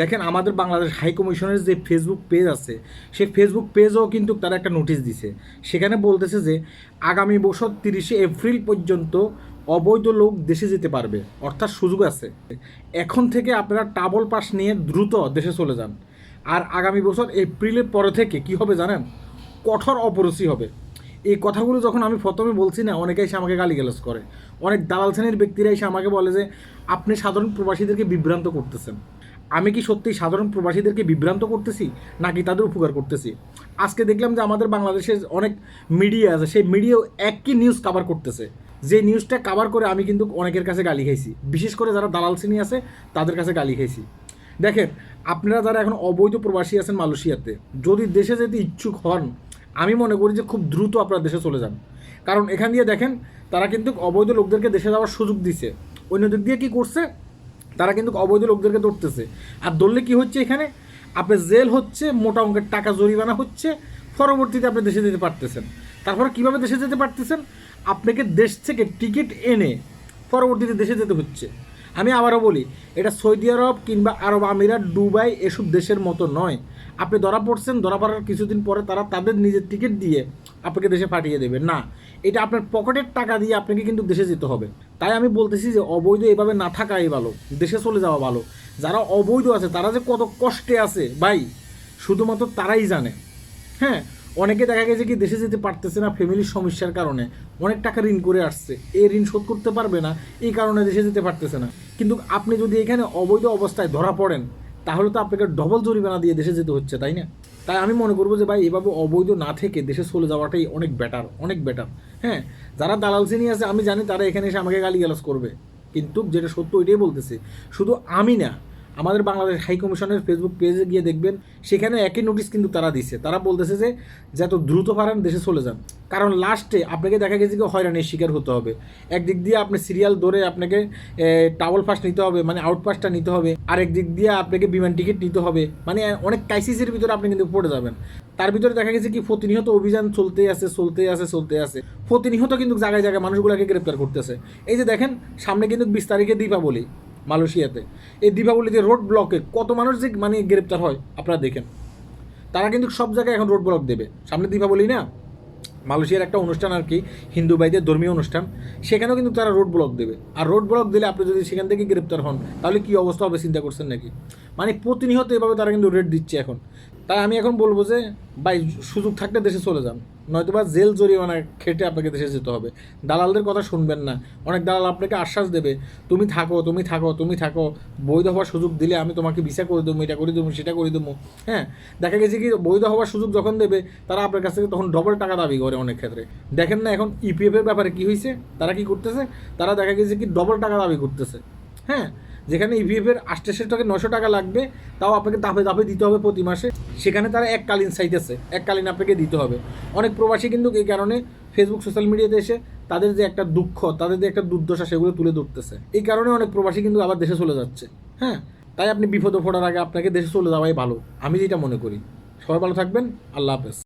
দেখেন আমাদের বাংলাদেশ হাই কমিশনের যে ফেসবুক পেজ আছে, সেই ফেসবুক পেজও কিন্তু তারা একটা নোটিশ দিছে। সেখানে বলতেছে যে, আগামী বছর তিরিশে এপ্রিল পর্যন্ত অবৈধ লোক দেশে যেতে পারবে, অর্থাৎ সুযোগ আছে। এখন থেকে আপনারা টাবল পাস নিয়ে দ্রুত দেশে চলে যান। আর আগামী বছর এপ্রিলের পরে থেকে কি হবে জানেন? কঠোর অপরসি হবে। এই কথাগুলো যখন আমি প্রথমে বলছি না, অনেকে এসে আমাকে গালিগালাজ করে। অনেক দালাল শ্রেণির ব্যক্তিরা এসে আমাকে বলে যে, আপনি সাধারণ প্রবাসীদেরকে বিভ্রান্ত করতেছেন। আমি কি সত্যি সাধারণ প্রবাসীদেরকে বিভ্রান্ত করতেছি? নাকি তাদের উপকার করতেছি? আজকে দেখলাম যে আমাদের বাংলাদেশে অনেক মিডিয়া আছে, সেই মিডিয়াও একই নিউজ কাভার করতেছে। যে নিউজটা কাভার করে আমি কিন্তু অনেকের কাছে গালি খাইছি। বিশেষ করে যারা দালাল শ্রেণি আছে, তাদের কাছে গালি খাইছি। দেখেন, আপনারা যারা এখন অবৈধ প্রবাসী আছেন মালয়েশিয়াতে, যদি দেশে যেতে ইচ্ছুক হন, আমি মনে করি যে খুব দ্রুত আপনারা দেশে চলে যান। কারণ এখান দিয়ে দেখেন, তারা কিন্তু অবৈধ লোকদেরকে দেশে যাওয়ার সুযোগ দিছে। অন্য দিক দিয়ে কী করছে? তারা কিন্তু অবৈধ লোকদেরকে ধরতেছে। আর ধরলে কি হচ্ছে এখানে? আপনার জেল হচ্ছে, মোটা অঙ্কের টাকা জরিমানা হচ্ছে, পরবর্তীতে আপনি দেশে যেতে পারতেছেন। তারপরে কীভাবে দেশে যেতে পারতেছেন? আপনাকে দেশ থেকে টিকিট এনে পরবর্তীতে দেশে যেতে হচ্ছে। আমি আবারও বলি, এটা সৌদি আরব কিংবা আরব আমিরাত, দুবাই এসব দেশের মতো নয়। আপনি ধরা পড়ছেন, ধরা পড়ার কিছুদিন পরে তারা তাদের নিজের টিকিট দিয়ে আপনাকে দেশে পাঠিয়ে দেবে। না, এটা আপনার পকেটের টাকা দিয়ে আপনাকে কিন্তু দেশে যেতে হবে। তাই আমি বলতেছি যে অবৈধ এভাবে না থাকাই ভালো, দেশে চলে যাওয়া ভালো। যারা অবৈধ আছে, তারা যে কত কষ্টে আছে, ভাই, শুধুমাত্র তারাই জানে। হ্যাঁ অনেকে দেখা গেছে কি, দেশে যেতে পারতেছে না ফ্যামিলির সমস্যার কারণে। অনেক টাকা ঋণ করে আসছে। এই ঋণ শোধ করতে পারবে না, এই কারণে দেশে যেতে পারতেছে না। কিন্তু আপনি যদি এখানে অবৈধ অবস্থায় ধরা পড়েন, তাহলে তো আপনাকে ডবল জরিমানা দিয়ে দেশে যেতে হচ্ছে, তাই না? তাই আমি মনে করব যে, ভাই, এভাবে অবৈধ না থেকে দেশে চলে যাওয়াটাই অনেক বেটার অনেক বেটার হ্যাঁ যারা দালাল শ্রেণি আছে, আমি জানি তারা এখানে এসে আমাকে গালিগালাজ করবে। কিন্তু যেটা সত্য ওইটাই বলতেছে। শুধু আমি না আমাদের বাংলাদেশ হাই কমিশনের ফেসবুক পেজে গিয়ে দেখবেন, সেখানে একই নোটিশ কিন্তু তারা দিচ্ছে তারা বলতেছে যে, যত দ্রুত পারেন, দেশে চলে যান। কারণ লাস্টে আপনাকে দেখা গেছে কি হয়রানির শিকার হতে হবে। একদিক দিয়ে আপনি সিরিয়াল ধরে আপনাকে টাওয়াল পাস নিতে হবে মানে আউট পাসটা নিতে হবে। আর একদিক দিয়ে আপনাকে বিমান টিকিট নিতে হবে। মানে অনেক ক্রাইসিসের ভিতরে আপনি কিন্তু পড়ে যাবেন। তার ভিতরে দেখা গেছে কি প্রতিনিয়ত অভিযান চলতেই আছে চলতেই আছে চলতে আছে। প্রতিনিয়ত কিন্তু জায়গায় জায়গায় মানুষগুলোকে গ্রেপ্তার করতেছে। এই যে দেখেন, সামনে কিন্তু বিশ তারিখে দীপাবলি। মালয়েশিয়াতে। এই দীপাবলিতে রোড ব্লকে কত মানুষ যে মানে গ্রেপ্তার হয়, আপনারা দেখেন। তারা কিন্তু সব জায়গায় এখন রোড ব্লক দেবে। সামনে দীপাবলি না? মালয়েশিয়ার একটা অনুষ্ঠান আর কি, হিন্দু ভাইদের ধর্মীয় অনুষ্ঠান। সেখানেও কিন্তু তারা রোড ব্লক দেবে। আর রোড ব্লক দিলে আপনি যদি সেখান থেকে গ্রেপ্তার হন, তাহলে কী অবস্থা হবে চিন্তা করছেন নাকি? মানে প্রতিনিয়ত এভাবে তারা কিন্তু রেট দিচ্ছে এখন। তাই আমি এখন বলব যে, ভাই, সুযোগ থাকলে দেশে চলে যান। নয়তোবা জেল জরিমানা খেটে আপনাকে দেশে যেতে হবে। দালালদের কথা শুনবেন না। অনেক দালাল আপনাকে আশ্বাস দেবে, তুমি থাকো তুমি থাকো তুমি থাকো। বৈধ হওয়ার সুযোগ দিলে আমি তোমাকে ভিসা করে দেবো, এটা করে দেবো, সেটা করে দেবো। হ্যাঁ দেখা গেছে কি, বৈধ হওয়ার সুযোগ যখন দেবে, তারা আপনার কাছ থেকে তখন ডবল টাকা দাবি করে অনেক ক্ষেত্রে। দেখেন না এখন ইপিএফের ব্যাপারে কি হয়েছে, তারা কি করতেছে? তারা দেখা গেছে কি ডবল টাকা দাবি করতেছে। হ্যাঁ যেখানে ইভিএফ এর আষ্টাশি টাকা নশো টাকা লাগবে, তাও আপনাকে দাপে দাপে দিতে হবে প্রতি মাসে। সেখানে তারা এককালীন চাইতেছে এককালীন আপনাকে দিতে হবে। অনেক প্রবাসী কিন্তু এই কারণে ফেসবুক সোশ্যাল মিডিয়াতে এসে তাদের যে একটা দুঃখ, তাদের যে একটা দুর্দশা, সেগুলো তুলে ধরতেছে। এই কারণে অনেক প্রবাসী কিন্তু আবার দেশে চলে যাচ্ছে। হ্যাঁ তাই আপনি বিপদে পড়ার আগে আপনাকে দেশে চলে যাওয়াই ভালো। আমি যেটা মনে করি। সবাই ভালো থাকবেন। আল্লাহ হাফেজ।